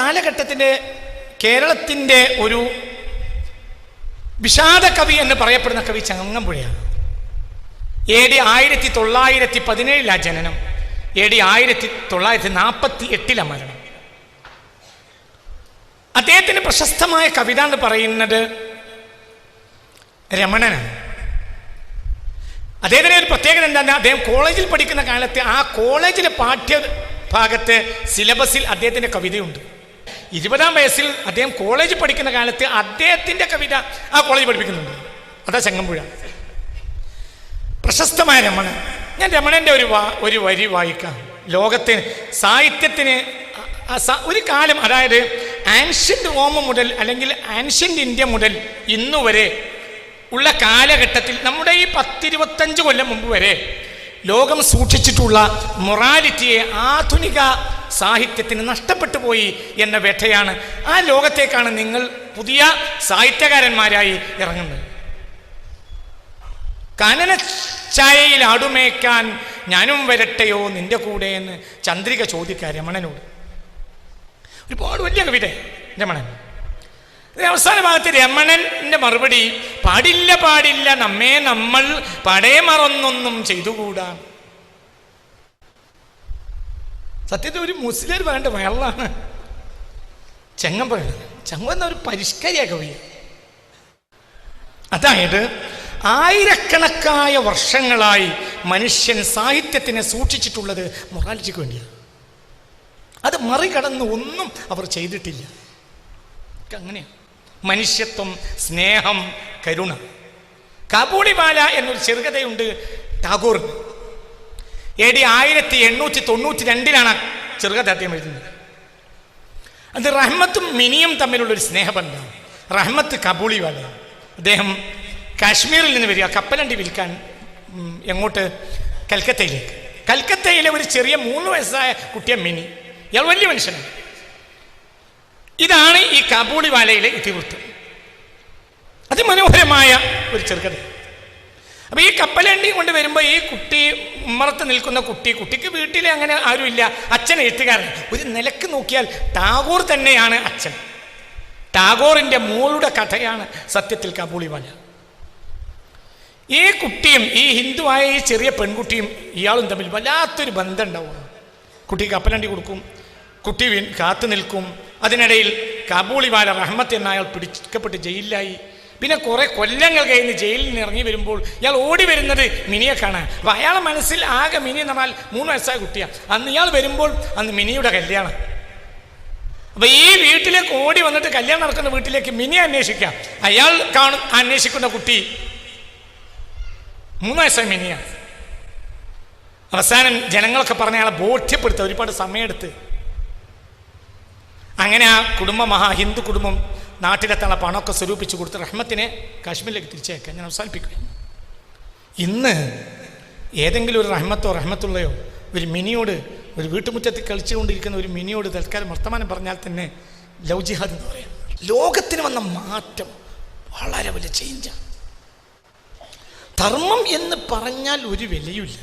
കാലഘട്ടത്തിന്റെ കേരളത്തിന്റെ ഒരു വിഷാദ കവി എന്ന് പറയപ്പെടുന്ന കവി ചങ്ങമ്പുഴയാണ്. എ ഡി ആയിരത്തി തൊള്ളായിരത്തി പതിനേഴിലാ ജനനം. എ ഡി ആയിരത്തി തൊള്ളായിരത്തി നാൽപ്പത്തി എട്ടിലാ മരണം. അദ്ദേഹത്തിന് പ്രശസ്തമായ കവിത എന്ന് പറയുന്നത് രമണനാണ്. അദ്ദേഹത്തിന് ഒരു പ്രത്യേകത എന്താണ് അദ്ദേഹം കോളേജിൽ പഠിക്കുന്ന കാലത്ത് ആ കോളേജിലെ പാഠ്യ ഭാഗത്ത് സിലബസിൽ അദ്ദേഹത്തിന്റെ കവിതയുണ്ട്. ഇരുപതാം വയസ്സിൽ അദ്ദേഹം കോളേജ് പഠിക്കുന്ന കാലത്ത് അദ്ദേഹത്തിന്റെ കവിത ആ കോളേജ് പഠിപ്പിക്കുന്നുണ്ട്. അതാ ചെങ്ങമ്പുഴ. പ്രശസ്തമായ രമണൻ. ഞാൻ രമണന്റെ ഒരു ഒരു വരി വായിക്കാം. ലോകത്തിന് സാഹിത്യത്തിന് ഒരു കാലം അതായത് ആൻഷ്യന്റ് റോമ മുതൽ അല്ലെങ്കിൽ ആൻഷ്യന്റ് ഇന്ത്യ മുതൽ ഇന്നുവരെ ഉള്ള കാലഘട്ടത്തിൽ നമ്മുടെ ഈ പത്തിരുപത്തഞ്ച് കൊല്ലം മുമ്പ് വരെ ലോകം സൂക്ഷിച്ചിട്ടുള്ള മൊറാലിറ്റിയെ ആധുനിക സാഹിത്യത്തിന് നഷ്ടപ്പെട്ടു പോയി എന്ന വ്യഥയാണ് ആ ലോകത്തേക്കാണ് നിങ്ങൾ പുതിയ സാഹിത്യകാരന്മാരായി ഇറങ്ങുന്നത്. കനന ചായയിൽ ആടുമേക്കാൻ ഞാനും വരട്ടെയോ നിന്റെ കൂടെ എന്ന് ചന്ദ്രിക ചോദിക്കുക രമണനോട്. ഒരുപാട് വലിയ കവിത രമണൻ. അവസാന ഭാഗത്ത് രമണന്റെ മറുപടി പാടില്ല പാടില്ല നമ്മെ നമ്മൾ പടേ മറന്നൊന്നും ചെയ്തുകൂടാ? സത്യത്തിൽ ഒരു മുസ്ലിം വേണ്ട വെള്ളമാണ്. ചെങ്ങമ്പഴ ചെങ്ങന്ന ഒരു പരിഷ്കരിയൊക്കെ വയ്യ അതായത് ആയിരക്കണക്കായ വർഷങ്ങളായി മനുഷ്യൻ സാഹിത്യത്തിനെ സൂക്ഷിച്ചിട്ടുള്ളത് മൊറാലിറ്റിക്ക് വേണ്ടിയാണ് അത് മറികടന്ന് ഒന്നും അവർ ചെയ്തിട്ടില്ല. അങ്ങനെയാണ് മനുഷ്യത്വം സ്നേഹം കരുണ. കാബൂളിവാല എന്നൊരു ചെറുകഥയുണ്ട് ടാഗോറിന്. എ ഡി ആയിരത്തി എണ്ണൂറ്റി തൊണ്ണൂറ്റി രണ്ടിലാണ് ചെറുകഥ അദ്ദേഹം എഴുതുന്നത് അത് റഹ്മത്തും മിനിയും തമ്മിലുള്ളൊരു സ്നേഹബന്ധം. റഹ്മത്ത് കബൂളിവാല. അദ്ദേഹം കാശ്മീരിൽ നിന്ന് വരിക കപ്പലണ്ടി വിൽക്കാൻ എങ്ങോട്ട്? കൽക്കത്തയിലേക്ക്. കൽക്കത്തയിലെ ഒരു ചെറിയ മൂന്ന് വയസ്സായ കുട്ടിയെ മിനി. ഇയാൾ വലിയ മനുഷ്യനാണ്. ഇതാണ് ഈ കാബൂളിവാലയിലെ ഇതിവൃത്തം. അതിമനോഹരമായ ഒരു ചെറുകഥ അപ്പൊ ഈ കപ്പലണ്ടി കൊണ്ട് വരുമ്പോൾ ഈ കുട്ടി ഉമ്മറത്ത് നിൽക്കുന്ന കുട്ടി കുട്ടിക്ക് വീട്ടിൽ അങ്ങനെ ആരുമില്ല. അച്ഛൻ എഴുത്തുകാരൻ. ഒരു നിലയ്ക്ക് നോക്കിയാൽ ടാഗോർ തന്നെയാണ് അച്ഛൻ. ടാഗോറിന്റെ മോളുടെ കഥയാണ് സത്യത്തിൽ കാബൂളിവാല ഈ കുട്ടിയും ഈ ഹിന്ദുവായ ഈ ചെറിയ പെൺകുട്ടിയും ഇയാളും തമ്മിൽ വല്ലാത്തൊരു ബന്ധം ഉണ്ടാവും കുട്ടി കപ്പലണ്ടി കൊടുക്കും കുട്ടി കാത്തു നിൽക്കും. അതിനിടയിൽ കാബൂളിവാല റഹ്മത്ത് എന്ന അയാൾ പിടിക്കപ്പെട്ട് ജയിലിലായി. പിന്നെ കുറെ കൊല്ലങ്ങൾ കഴിഞ്ഞ് ജയിലിൽ നിന്ന് ഇറങ്ങി വരുമ്പോൾ ഇയാൾ ഓടി വരുന്നത് മിനിയെ കാണാൻ അപ്പൊ അയാളെ മനസ്സിൽ ആകെ മിനി എന്ന് പറഞ്ഞാൽ മൂന്ന് വയസ്സായ കുട്ടിയാണ് അന്ന് ഇയാൾ വരുമ്പോൾ അന്ന് മിനിയുടെ കല്യാണം. അപ്പൊ ഈ വീട്ടിലേക്ക് ഓടി വന്നിട്ട് കല്യാണം നടക്കുന്ന വീട്ടിലേക്ക് മിനി അന്വേഷിക്കാം. അയാൾ കാണും അന്വേഷിക്കുന്ന കുട്ടി മൂന്ന് വയസ്സായ മിനിയാണ് അവസാനം ജനങ്ങളൊക്കെ പറഞ്ഞ അയാളെ ബോധ്യപ്പെടുത്തുക ഒരുപാട് സമയമെടുത്ത്. അങ്ങനെ ആ കുടുംബം മഹാ ഹിന്ദു കുടുംബം നാട്ടിലെത്താനുള്ള പണമൊക്കെ സ്വരൂപിച്ച് കൊടുത്ത് റഹ്മത്തിനെ കാശ്മീരിലേക്ക് തിരിച്ചയക്കാൻ ഞാൻ അവസാനിപ്പിക്കുകയാണ്. ഇന്ന് ഏതെങ്കിലും ഒരു റഹ്മത്തോ റഹ്മത്തുള്ളയോ ഒരു മിനിയോട് ഒരു വീട്ടുമുറ്റത്ത് കളിച്ചുകൊണ്ടിരിക്കുന്ന ഒരു മിനിയോട് തൽക്കാലം വർത്തമാനം പറഞ്ഞാൽ തന്നെ ലവ് ജിഹാദ് എന്ന് പറയാം. ലോകത്തിന് വന്ന മാറ്റം വളരെ വലിയ ചേഞ്ചാണ് ധർമ്മം എന്ന് പറഞ്ഞാൽ ഒരു വിലയുമില്ല.